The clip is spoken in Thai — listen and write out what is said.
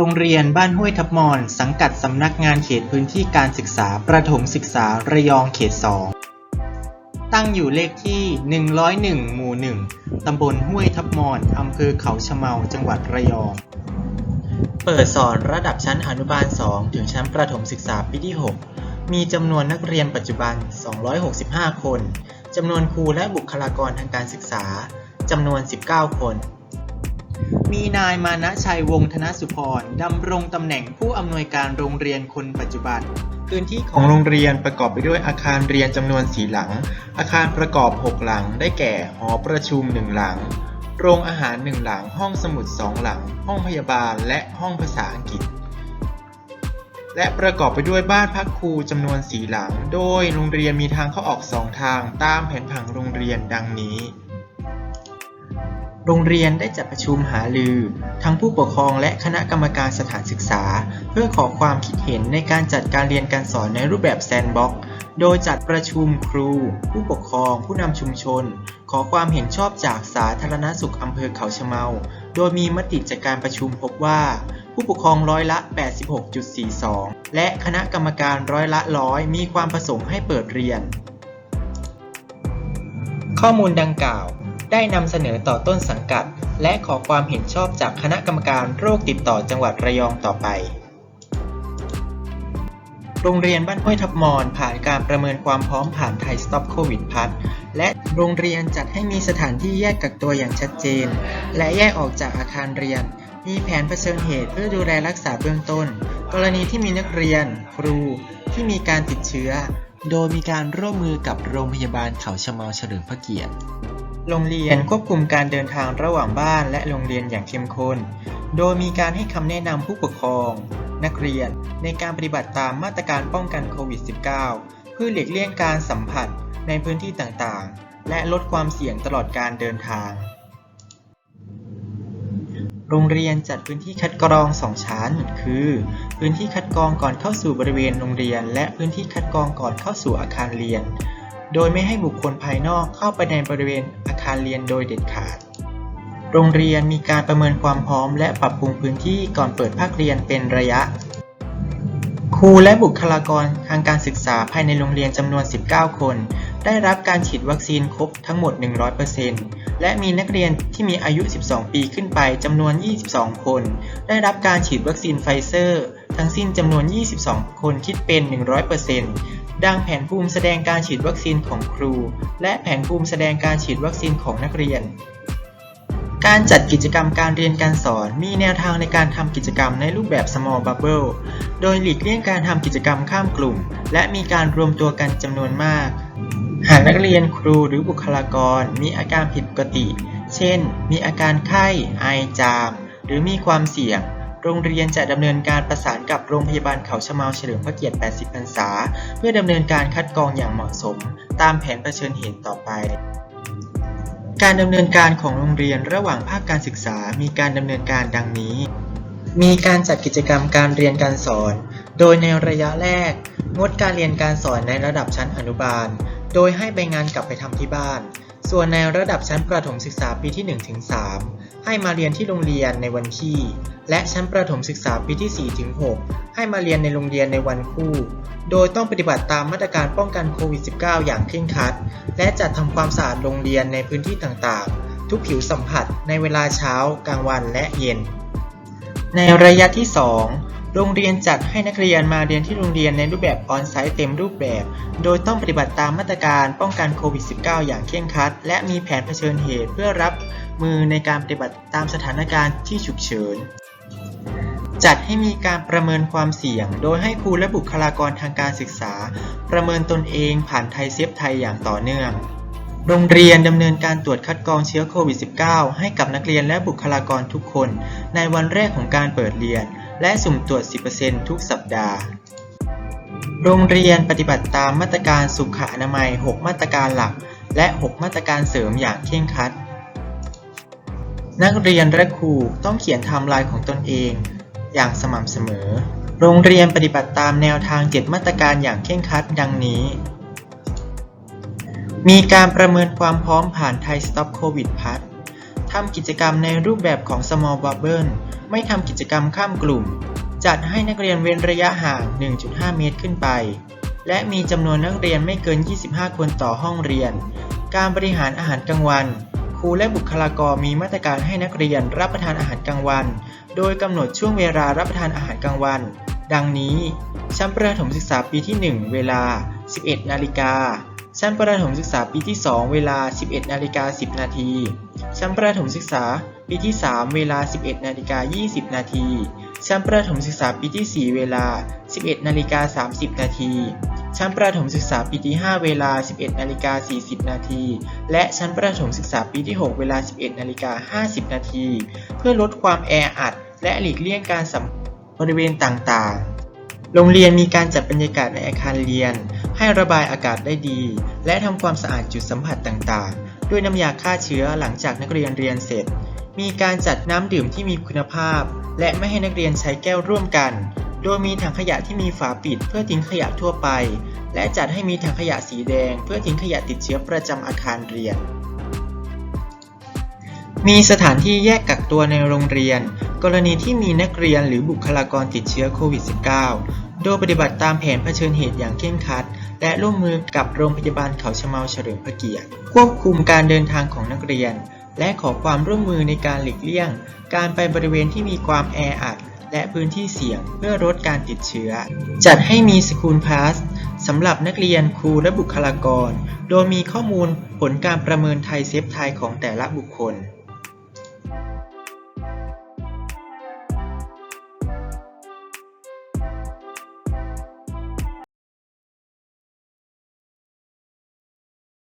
โรงเรียนบ้านห้วยทับมอน สังกัดสำนักงานเขตพื้นที่การศึกษาประถมศึกษาระยองเขต 2 ตั้งอยู่เลขที่ 101 หมู่ 1 ตำบลห้วยทับมอน อำเภอเขาชะเมา จังหวัดระยอง เปิดสอนระดับชั้นอนุบาล 2 ถึงชั้นประถมศึกษาปีที่ 6 มีจำนวนนักเรียนปัจจุบัน 265 คน จำนวนครูและบุคลากรทางการศึกษา จำนวน 19 คน มีนายมานะชัยวงศ์ธนสุพรดำรงตำแหน่งผู้อำนวยการโรงเรียนคนปัจจุบัน พื้นที่ของโรงเรียนประกอบไปด้วยอาคารเรียนจำนวนสีหลัง อาคารประกอบ 6 หลัง ได้แก่ หอประชุม 1 หลัง โรงอาหาร 1 หลัง ห้องสมุด 2 หลัง ห้องพยาบาล และห้องภาษาอังกฤษและประกอบไปด้วยบ้านพักครูจำนวน4หลัง โดยโรงเรียนมีทางเข้าออก2ทางตามแผนผังโรงเรียนดังนี้ โรงเรียนได้จัดประชุมหารือ ทั้งผู้ปกครองและคณะกรรมการสถานศึกษา เพื่อขอความคิดเห็นในการจัดการเรียนการสอนในรูปแบบแซนด์บ็อกซ์โดยจัดประชุมครู ผู้ปกครอง ผู้นำชุมชน ขอความเห็นชอบจากสาธารณสุขอำเภอเขาชะเมา โดยมีมติจากการประชุมพบว่า ผู้ปกครองร้อยละ 86.42 และคณะกรรมการร้อยละร้อยมีความประสงค์ให้เปิดเรียน ข้อมูลดังกล่าว ได้นำเสนอต่อต้นสังกัด และขอความเห็นชอบจากคณะกรรมการโรคติดต่อจังหวัดระยองต่อไป โรงเรียนบ้านห้วยทับมอนผ่านการประเมินความพร้อมผ่านไทยสต็อปโควิดพัทและโรงเรียนจัดให้มีสถานที่แยกกักตัวอย่างชัดเจน และแยกออกจากอาคารเรียน มีแผนเผชิญเหตุเพื่อดูแลรักษาเบื้องต้น กรณีที่มีนักเรียน ครูที่มีการติดเชื้อ โดยมีการร่วมมือกับโรงพยาบาลเขาชะเมาเฉลิมพระเกียรติ โรงเรียนควบคุมการเดินทางระหว่างบ้านและโรงเรียนอย่างเข้มข้น โดยมีการให้คำแนะนำผู้ปกครอง นักเรียนในการปฏิบัติตามมาตรการป้องกันโควิด -19 เพื่อหลีกเลี่ยงการสัมผัสในพื้นที่ต่างๆ และลดความเสี่ยงตลอดการเดินทาง โรงเรียนจัดพื้นที่คัดกรอง 2 ชั้น คือ พื้นที่คัดกรองก่อนเข้าสู่บริเวณโรงเรียน และพื้นที่คัดกรองก่อนเข้าสู่อาคารเรียน โดยไม่ให้บุคคลภายนอกเข้าไปในบริเวณอาคารเรียนโดยเด็ดขาด โรงเรียนมีการประเมินความพร้อมและปรับปรุงพื้นที่ก่อนเปิดภาคเรียนเป็นระยะ ครูและบุคลากรทางการศึกษาภายในโรงเรียนจำนวน 19 คน ได้รับการฉีดวัคซีนครบทั้งหมด 100%และมีนักเรียนที่มีอายุ 12 ปีขึ้นไปจำนวน 22 คน ได้รับการฉีดวัคซีนไฟเซอร์ ทั้งสิ้นจำนวน 22 คนคิดเป็น 100%ดังแผนภูมิแสดงการฉีดวัคซีนของครู และแผนภูมิแสดงการฉีดวัคซีนของนักเรียน การจัดกิจกรรมการเรียนการสอนมีแนวทางในการทำกิจกรรมในรูปแบบ small bubble โดยหลีกเลี่ยงการทำกิจกรรมข้ามกลุ่ม และมีการรวมตัวกันจำนวนมาก หากนักเรียนครูหรือบุคลากร มีอาการผิดปกติ เช่น มีอาการไข้ ไอจาม หรือมีความเสี่ยง โรงเรียนจะดำเนินการประสานกับโรงพยาบาลเขาชะเมาเฉลิมพระเกียรติ 80 พรรษา เพื่อดำเนินการคัดกรองอย่างเหมาะสม ตามแผนเผชิญเหตุต่อไปการดำเนินการของโรงเรียนระหว่างภาคการศึกษา มีการดำเนินการดังนี้ มีการจัดกิจกรรมการเรียนการสอน โดยในระยะแรก งดการเรียนการสอนในระดับชั้นอนุบาล โดยให้ใบงานกลับไปทำที่บ้าน ส่วนในระดับชั้นประถมศึกษาปีที่1ถึง3ให้มาเรียนที่โรงเรียนในวันที่ และชั้นประถมศึกษาปีที่4ถึง6ให้มาเรียนในโรงเรียนในวันคู่ โดยต้องปฏิบัติตามมาตรการป้องกันโควิด -19 อย่างเคร่งครัด และจัดทำความสะอาดโรงเรียนในพื้นที่ต่างๆ ทุกผิวสัมผัสในเวลาเช้า กลางวันและเย็น ในระยะที่ 2 โรงเรียนจัดให้นักเรียนมาเรียนที่โรงเรียนในรูปแบบออนไซต์เต็มรูปแบบ โดยต้องปฏิบัติตามมาตรการป้องกันโควิด -19 อย่างเคร่งครัด และมีแผนเผชิญเหตุเพื่อรับมือในการปฏิบัติตามสถานการณ์ที่ฉุกเฉิน จัดให้มีการประเมินความเสี่ยง โดยให้ครูและบุคลากรทางการศึกษา ประเมินตนเองผ่านไทยเซฟไทยอย่างต่อเนื่องโรงเรียนดำเนินการตรวจคัดกรองเชื้อโควิด -19 ให้กับนักเรียนและบุคลากรทุกคน ในวันแรกของการเปิดเรียน และสุ่มตรวจ 10%ทุกสัปดาห์ โรงเรียนปฏิบัติตามมาตรการสุขอนามัย 6 มาตรการหลัก และ 6 มาตรการเสริมอย่างเคร่งครัด นักเรียนและครูต้องเขียนไทม์ไลน์ของตนเอง อย่างสม่ำเสมอ โรงเรียนปฏิบัติตามแนวทาง 7 มาตรการอย่างเคร่งครัดดังนี้ มีการประเมินความพร้อมผ่านไทยสต็อปโควิดพัท ทำกิจกรรมในรูปแบบของ small bubble ไม่ทำกิจกรรมข้ามกลุ่ม จัดให้นักเรียนเว้นระยะห่าง 1.5 เมตรขึ้นไป และมีจำนวนนักเรียนไม่เกิน 25 คนต่อห้องเรียน การบริหารอาหารกลางวัน ครูและบุคลากรมีมาตรการให้นักเรียนรับประทานอาหารกลางวัน โดยกำหนดช่วงเวลารับประทานอาหารกลางวัน ดังนี้ ชั้นประถมศึกษาปีที่ 1 เวลา 11 นาฬิกาชั้นประถมศึกษาปีที่ 2 เวลา 11นาฬิกา10 นาที ชั้นประถมศึกษาปีที่ 3 เวลา 11นาฬิกา20 นาที ชั้นประถมศึกษาปีที่ 4 เวลา 11นาฬิกา30 นาที ชั้นประถมศึกษาปีที่ 5 เวลา 11นาฬิกา40 นาที และชั้นประถมศึกษาปีที่ 6 เวลา 11นาฬิกา50 นาที เพื่อลดความแออัด และหลีกเลี่ยงการสัมบริเวณต่างๆโรงเรียนมีการจัดบรรยากาศในอาคารเรียน ให้ระบายอากาศได้ดี และทำความสะอาดจุดสัมผัสต่างๆ ด้วยน้ำยาฆ่าเชื้อหลังจากนักเรียนเรียนเสร็จ มีการจัดน้ำดื่มที่มีคุณภาพ และไม่ให้นักเรียนใช้แก้วร่วมกัน โดยมีถังขยะที่มีฝาปิดเพื่อทิ้งขยะทั่วไป และจัดให้มีถังขยะสีแดง เพื่อทิ้งขยะติดเชื้อประจำอาคารเรียน มีสถานที่แยกกักตัวในโรงเรียน กรณีที่มีนักเรียนหรือบุคลากรติดเชื้อโควิด -19 โดยปฏิบัติตามแผนเผชิญเหตุอย่างเคร่งครัด และร่วมมือกับโรงพยาบาลเขาชะเมาเฉลิมพระเกียรติ ควบคุมการเดินทางของนักเรียน และขอความร่วมมือในการหลีกเลี่ยง การไปบริเวณที่มีความแออัด และพื้นที่เสี่ยงเพื่อลดการติดเชื้อ จัดให้มีสคูลพาสสำหรับนักเรียนครูและบุคลากร โดยมีข้อมูลผลการประเมินไทยเซฟไทยของแต่ละบุคคล